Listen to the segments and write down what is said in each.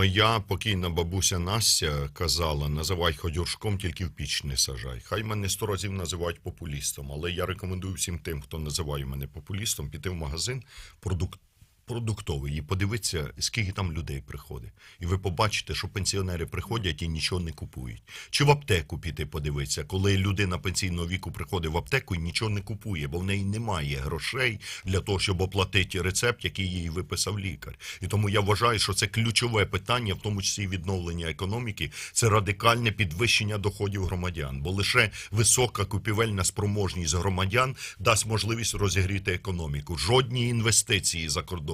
Моя покійна бабуся Настя казала: називай ходюршком, тільки в піч не сажай. Хай мене сто разів називають популістом, але я рекомендую всім тим, хто називає мене популістом, піти в магазин продукт. Продуктовий і подивитися, скільки там людей приходить. І ви побачите, що пенсіонери приходять і нічого не купують. Чи в аптеку піти подивитися, коли людина пенсійного віку приходить в аптеку і нічого не купує, бо в неї немає грошей для того, щоб оплатити рецепт, який їй виписав лікар. І тому я вважаю, що це ключове питання, в тому числі відновлення економіки, це радикальне підвищення доходів громадян. Бо лише висока купівельна спроможність громадян дасть можливість розігріти економіку. Жодні інвестиції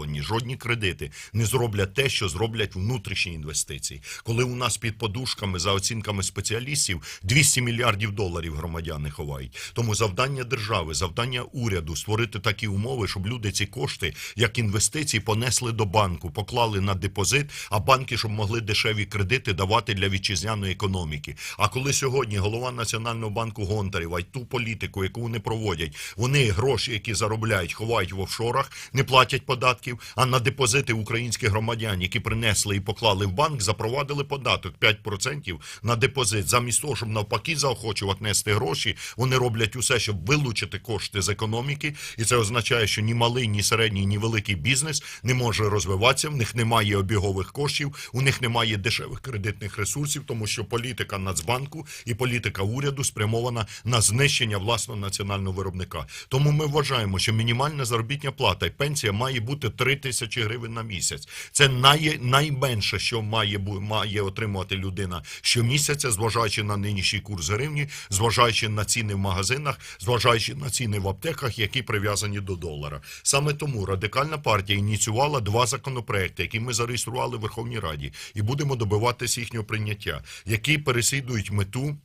закордонні, жодні кредити не зроблять те, що зроблять внутрішні інвестиції. Коли у нас під подушками, за оцінками спеціалістів, 200 мільярдів доларів громадяни ховають. Тому завдання держави, завдання уряду створити такі умови, щоб люди ці кошти, як інвестиції, понесли до банку, поклали на депозит, а банки, щоб могли дешеві кредити давати для вітчизняної економіки. А коли сьогодні голова Національного банку Гонтарєв, а й ту політику, яку вони проводять, вони гроші, які заробляють, ховають в офшорах, не платять податків, а на депозити українських громадян, які принесли і поклали в банк, запровадили податок 5% на депозит. Замість того, щоб навпаки заохочувати нести гроші, вони роблять усе, щоб вилучити кошти з економіки, і це означає, що ні малий, ні середній, ні великий бізнес не може розвиватися. В них немає обігових коштів, у них немає дешевих кредитних ресурсів, тому що політика Нацбанку і політика уряду спрямована на знищення власного національного виробника. Тому ми вважаємо, що мінімальна заробітня плата і пенсія має бути 3 тисячі гривень на місяць. Це най, найменше, що має має отримувати людина щомісяця, зважаючи на нинішній курс гривні, зважаючи на ціни в магазинах, зважаючи на ціни в аптеках, які прив'язані до долара. Саме тому радикальна партія ініціювала два законопроекти, які ми зареєстрували в Верховній Раді, і будемо добиватися їхнього прийняття, які переслідують мету.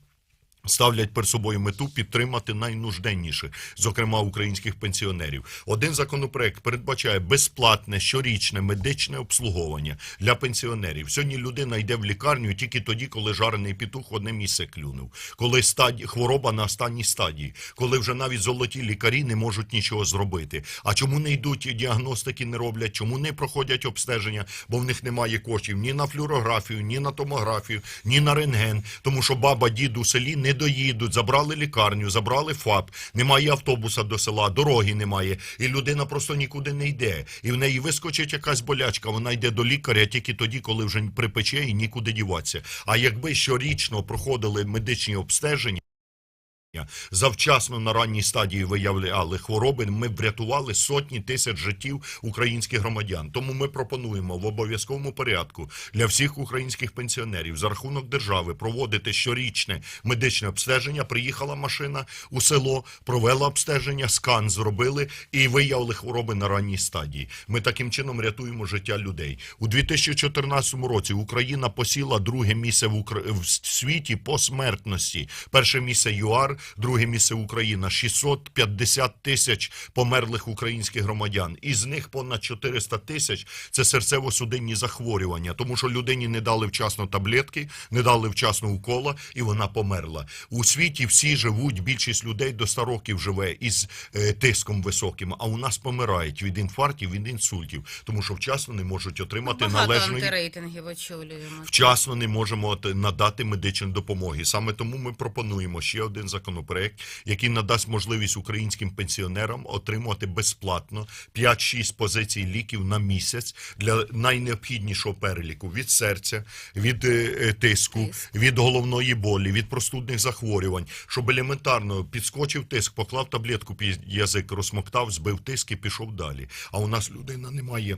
Ставлять перед собою мету підтримати найнужденніших, зокрема українських пенсіонерів. Один законопроект передбачає безплатне щорічне медичне обслуговування для пенсіонерів. Сьогодні людина йде в лікарню тільки тоді, коли жарений петух в одне місце клюнув, коли стадії хвороба на останній стадії, коли вже навіть золоті лікарі не можуть нічого зробити. А чому не йдуть діагностики, не роблять? Чому не проходять обстеження? Бо в них немає коштів ні на флюорографію, ні на томографію, ні на рентген, тому що баба, дід у селі не доїдуть, забрали лікарню, забрали ФАП, немає автобуса до села, дороги немає, і людина просто нікуди не йде. І в неї вискочить якась болячка, вона йде до лікаря тільки тоді, коли вже припече і нікуди діватися. А якби щорічно проходили медичні обстеження. Завчасно на ранній стадії виявляли хвороби. Ми врятували сотні тисяч життів українських громадян. Тому ми пропонуємо в обов'язковому порядку для всіх українських пенсіонерів за рахунок держави проводити щорічне медичне обстеження. Приїхала машина у село, провела обстеження, скан зробили і виявили хвороби на ранній стадії. Ми таким чином рятуємо життя людей. У 2014 році Україна посіла друге місце в, світі по смертності. Перше місце ЮАР, друге місце Україна. 650 тисяч померлих українських громадян. Із них понад 400 тисяч це серцево-судинні захворювання, тому що людині не дали вчасно таблетки, не дали вчасно укола, і вона померла. У світі всі живуть, більшість людей до 100 років живе із е, тиском високим, а у нас помирають від інфарктів, від інсультів, тому що вчасно не можуть отримати Багато належної антирейтингів очолюємо. вчасно не можемо надати медичної допомоги. Саме тому ми пропонуємо ще один законопроект, який надасть можливість українським пенсіонерам отримувати безплатно 5-6 позицій ліків на місяць для найнеобхіднішого переліку від серця, від е, е, тиску, від головної болі, від простудних захворювань, щоб елементарно підскочив тиск, поклав таблетку під язик, розмоктав, збив тиск і пішов далі. А у нас людина не має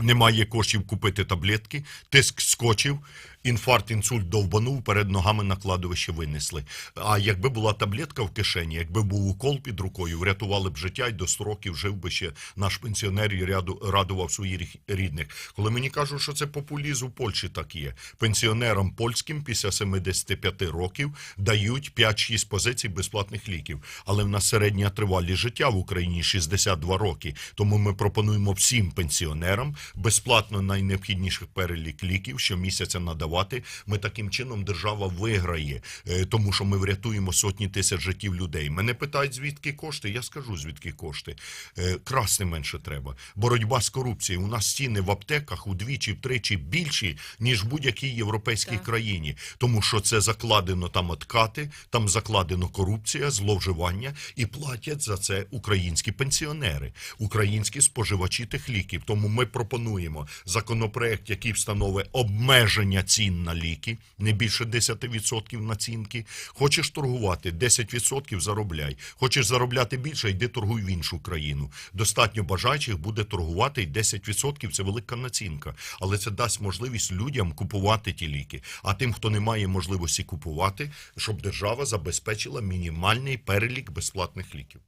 немає коштів купити таблетки, тиск скочив, інфаркт, інсульт довбанув, перед ногами на кладовище винесли. А якби була таблетка в кишені, якби був укол під рукою, врятували б життя і до 100 років жив би ще наш пенсіонер і радував своїх рідних. Коли мені кажуть, що це популізм, у Польщі так є. Пенсіонерам польським після 75 років дають 5-6 позицій безплатних ліків. Але в нас середня тривалість життя в Україні 62 роки. Тому ми пропонуємо всім пенсіонерам безплатно найнеобхідніших перелік ліків щомісяця надавати. Ми таким чином держава виграє, е, тому що ми врятуємо сотні тисяч життів людей. Мене питають, звідки кошти. Я скажу, звідки кошти. Е, Красти менше треба. Боротьба з корупцією. У нас стіни в аптеках удвічі, втричі більші, ніж в будь-якій європейській Так. країні, тому що це закладено там откати, там закладено корупція, зловживання, і платять за це українські пенсіонери, українські споживачі тих ліків. Тому ми пропонуємо законопроект, який встановить обмеження цін на ліки, не більше 10% націнки. Хочеш торгувати 10% заробляй. Хочеш заробляти більше, йди торгуй в іншу країну. Достатньо бажаючих буде торгувати і 10% це велика націнка, але це дасть можливість людям купувати ті ліки. А тим, хто не має можливості купувати, щоб держава забезпечила мінімальний перелік безплатних ліків.